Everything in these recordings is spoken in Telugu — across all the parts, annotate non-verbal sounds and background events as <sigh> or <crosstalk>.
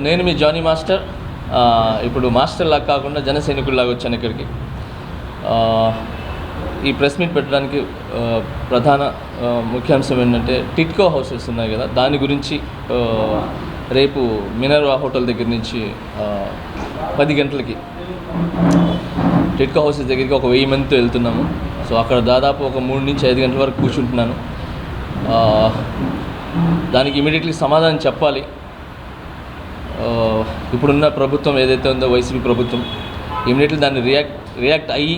నేను మీ జానీ మాస్టర్. ఆ, ఇప్పుడు మాస్టర్ లాగా కాకుండా జన సైనికుల్లాగా వచ్చాను ఇక్కడికి. ఆ, ఈ ప్రెస్ మీట్ పెట్టడానికి ప్రధాన ముఖ్యాంశం ఏంటంటే టిట్కో హౌసెస్ ఉన్నాయి కదా దాని గురించి రేపు మినర్వా హోటల్ దగ్గర నుంచి పది గంటలకి టిట్కో హౌసెస్ దగ్గరికి ఒక వెయ్యి మందితో వెళ్తున్నాము. సో అక్కడ దాదాపు ఒక మూడు నుంచి ఐదు గంటల వరకు కూర్చుంటున్నాను. దానికి ఇమీడియట్లీ సమాధానం చెప్పాలి. ఇప్పుడున్న ప్రభుత్వం ఏదైతే ఉందో వైసీపీ ప్రభుత్వం ఇమీడియట్లీ దాన్ని రియాక్ట్ రియాక్ట్ అయ్యి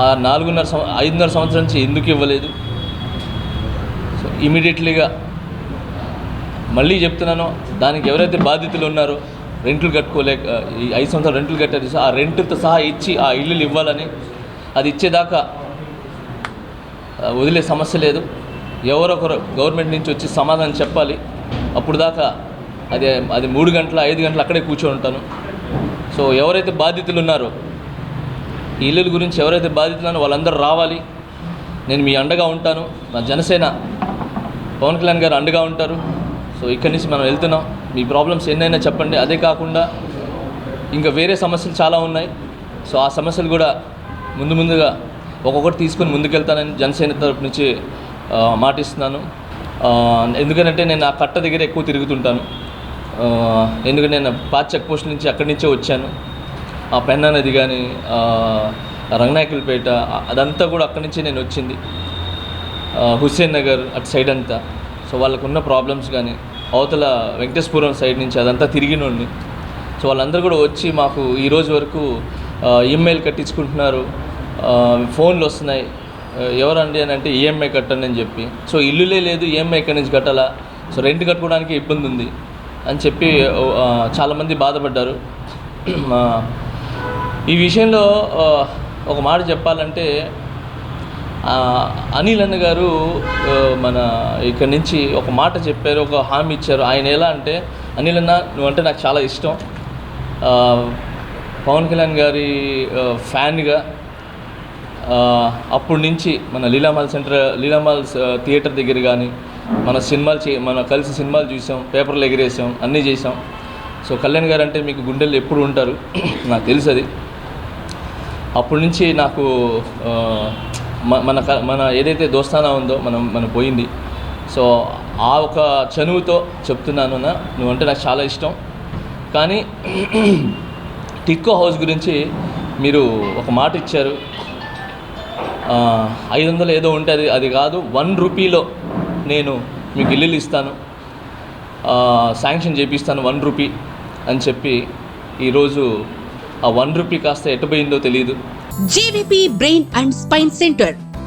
ఆ నాలుగున్నర సంవ ఐదున్నర సంవత్సరం నుంచి ఎందుకు ఇవ్వలేదు? సో ఇమీడియట్లీగా మళ్ళీ చెప్తున్నాను దానికి ఎవరైతే బాధితులు ఉన్నారో రెంట్లు కట్టుకోలేక ఈ ఐదు సంవత్సరాలు రెంట్లు కట్టారు ఆ రెంట్తో సహా ఇచ్చి ఆ ఇల్లులు ఇవ్వాలని అది ఇచ్చేదాకా వదిలే సమస్య లేదు. ఎవరొకరు గవర్నమెంట్ నుంచి వచ్చి సమాధానం చెప్పాలి. అప్పుడు దాకా అది అది మూడు గంటల ఐదు గంటలు అక్కడే కూర్చొని ఉంటాను. సో ఎవరైతే బాధితులు ఉన్నారో ఈ ఇల్లుల గురించి ఎవరైతే బాధితున్నారో వాళ్ళందరూ రావాలి. నేను మీ అండగా ఉంటాను. మా జనసేన పవన్ కళ్యాణ్ గారు అండగా ఉంటారు. సో ఇక్కడి నుంచి మనం వెళ్తున్నాం. మీ ప్రాబ్లమ్స్ ఎన్నైనా చెప్పండి. అదే కాకుండా ఇంకా వేరే సమస్యలు చాలా ఉన్నాయి. సో ఆ సమస్యలు కూడా ముందు ముందుగా ఒక్కొక్కటి తీసుకొని ముందుకెళ్తానని జనసేన తరపు నుంచి మాటిస్తున్నాను. ఎందుకంటే నేను ఆ కట్ట దగ్గర ఎక్కువ తిరుగుతుంటాను. ఎందుకంటే నేను పాత చెక్ పోస్ట్ నుంచి అక్కడి నుంచే వచ్చాను. ఆ పెన్నా నది కానీ రంగనాయకులపేట అదంతా కూడా అక్కడి నుంచే నేను వచ్చింది. హుస్సేన్ నగర్ అటు సైడ్ అంతా. సో వాళ్ళకు ఉన్న ప్రాబ్లమ్స్ కానీ అవతల వెంకటేశ్వరం సైడ్ నుంచి అదంతా తిరిగినోడిని. సో వాళ్ళందరూ కూడా వచ్చి మాకు ఈ రోజు వరకు ఈమెయిల్ కట్టించుకుంటున్నారు. ఫోన్లు వస్తున్నాయి. ఎవరండి అని అంటే ఈఎంఐ కట్టండి అని చెప్పి. సో ఇల్లులే లేదు ఈఎంఐ ఎక్కడి నుంచి కట్టాలా? సో రెంట్ కట్టుకోవడానికి ఇబ్బంది ఉంది. అని చెప్పి చాలామంది బాధపడ్డారు. ఈ విషయంలో ఒక మాట చెప్పాలంటే అనిల్ అన్న గారు మన ఇక్కడి నుంచి ఒక మాట చెప్పారు ఒక హామీ ఇచ్చారు. ఆయన ఎలా అంటే అనిల్ అన్న నువ్వంటే నాకు చాలా ఇష్టం. పవన్ కళ్యాణ్ గారి ఫ్యాన్గా అప్పటి నుంచి మన లీలామాల్ సెంటర్ లీలామాల్ థియేటర్ దగ్గర కానీ మన సినిమాలు చే మన కలిసి సినిమాలు చూసాం పేపర్లు ఎగిరేసాం అన్నీ చేసాం. సో కళ్యాణ్ గారు అంటే మీకు గుండెలు ఎప్పుడు ఉంటారు? <clears throat> నాకు తెలుసు అది. అప్పటి నుంచి నాకు మన క- మన ఏదైతే దోస్తానా ఉందో మనం మనం పోయింది. సో ఆ ఒక చనువుతో చెప్తున్నాను అన్న నువ్వంటే నాకు చాలా ఇష్టం. కానీ టిక్కో హౌస్ గురించి మీరు ఒక మాట ఇచ్చారు. ఐదు వందలు ఏదో ఉంటే అది అది కాదు వన్ రూపీలో నేను మీకు ఇల్లులు ఇస్తాను. శాంక్షన్ చేపిస్తాను వన్ రూపీ అని చెప్పి ఈరోజు ఆ వన్ రూపీ కాస్త ఎట్టుపోయిందో తెలియదు JVP brain and spine centre.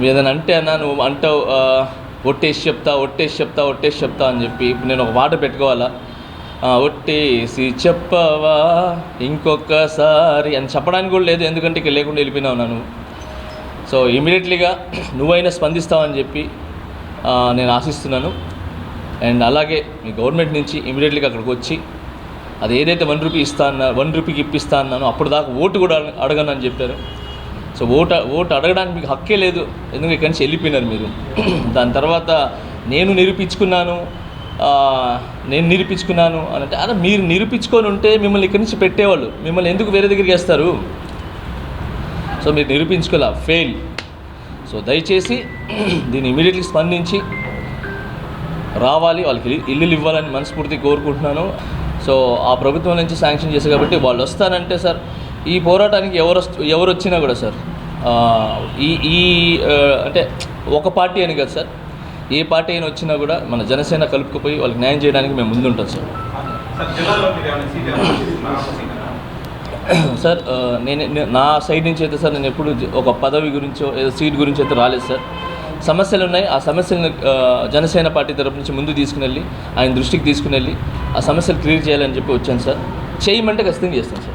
ఏదైనా అంటే అన్న నువ్వు అంటావు ఒట్టేసి చెప్తా ఒట్టేసి చెప్తా ఒట్టేసి చెప్తా అని చెప్పి ఇప్పుడు నేను ఒక పాట పెట్టుకోవాలా? ఒట్టేసి చెప్పవా ఇంకొకసారి అని చెప్పడానికి కూడా లేదు ఎందుకంటే ఇక్కడ లేకుండా వెళ్ళిపోయినావు నన్ను సో ఇమీడియట్లీగా నువ్వైనా స్పందిస్తావని చెప్పి నేను ఆశిస్తున్నాను. అండ్ అలాగే మీ గవర్నమెంట్ నుంచి ఇమీడియట్లీగా అక్కడికి వచ్చి అది ఏదైతే వన్ రూపీ ఇస్తా అన్నా వన్ రూపీకి ఇప్పిస్తా అన్నానో అప్పుడు దాకా ఓటు కూడా అడగ- అడగను అని చెప్పారు. సో ఓటు ఓటు అడగడానికి మీకు హక్కే లేదు. ఎందుకంటే ఇక్కడి నుంచి వెళ్ళిపోయినారు మీరు. <clears throat> దాని తర్వాత నేను నిరూపించుకున్నాను నేను నిరూపించుకున్నాను అని అంటే అదే మీరు నిరూపించుకొని ఉంటే మిమ్మల్ని ఇక్కడి నుంచి పెట్టేవాళ్ళు. మిమ్మల్ని ఎందుకు వేరే దగ్గరికి వేస్తారు? సో మీరు నిరూపించుకోలే ఫెయిల్ సో దయచేసి <clears throat> దీన్ని ఇమీడియట్లీ స్పందించి రావాలి వాళ్ళకి ఇల్లులు ఇవ్వాలని మనస్ఫూర్తి కోరుకుంటున్నాను. సో ఆ ప్రభుత్వం నుంచి శాంక్షన్ చేశారు కాబట్టి వాళ్ళు వస్తారంటే సార్ ఈ పోరాటానికి ఎవరు ఎవరు వచ్చినా కూడా సార్ ఈ ఈ అంటే ఒక పార్టీ అని కాదు సార్. ఏ పార్టీ అయినా వచ్చినా కూడా మన జనసేన కలుపుకుపోయి వాళ్ళకి న్యాయం చేయడానికి మేము ముందుంటాం సార్. సార్ నేను నా సైడ్ నుంచి అయితే సార్ నేను ఎప్పుడు ఒక పదవి గురించో ఏదో సీట్ గురించి అయితే రాలేదు సార్. సమస్యలు ఉన్నాయి. ఆ సమస్యలను జనసేన పార్టీ తరపు నుంచి ముందు తీసుకుని వెళ్ళి ఆయన దృష్టికి తీసుకుని వెళ్ళి ఆ సమస్యలు క్లియర్ చేయాలని చెప్పి వచ్చాను సార్. చేయమంటే ఖచ్చితంగా చేస్తాను సార్.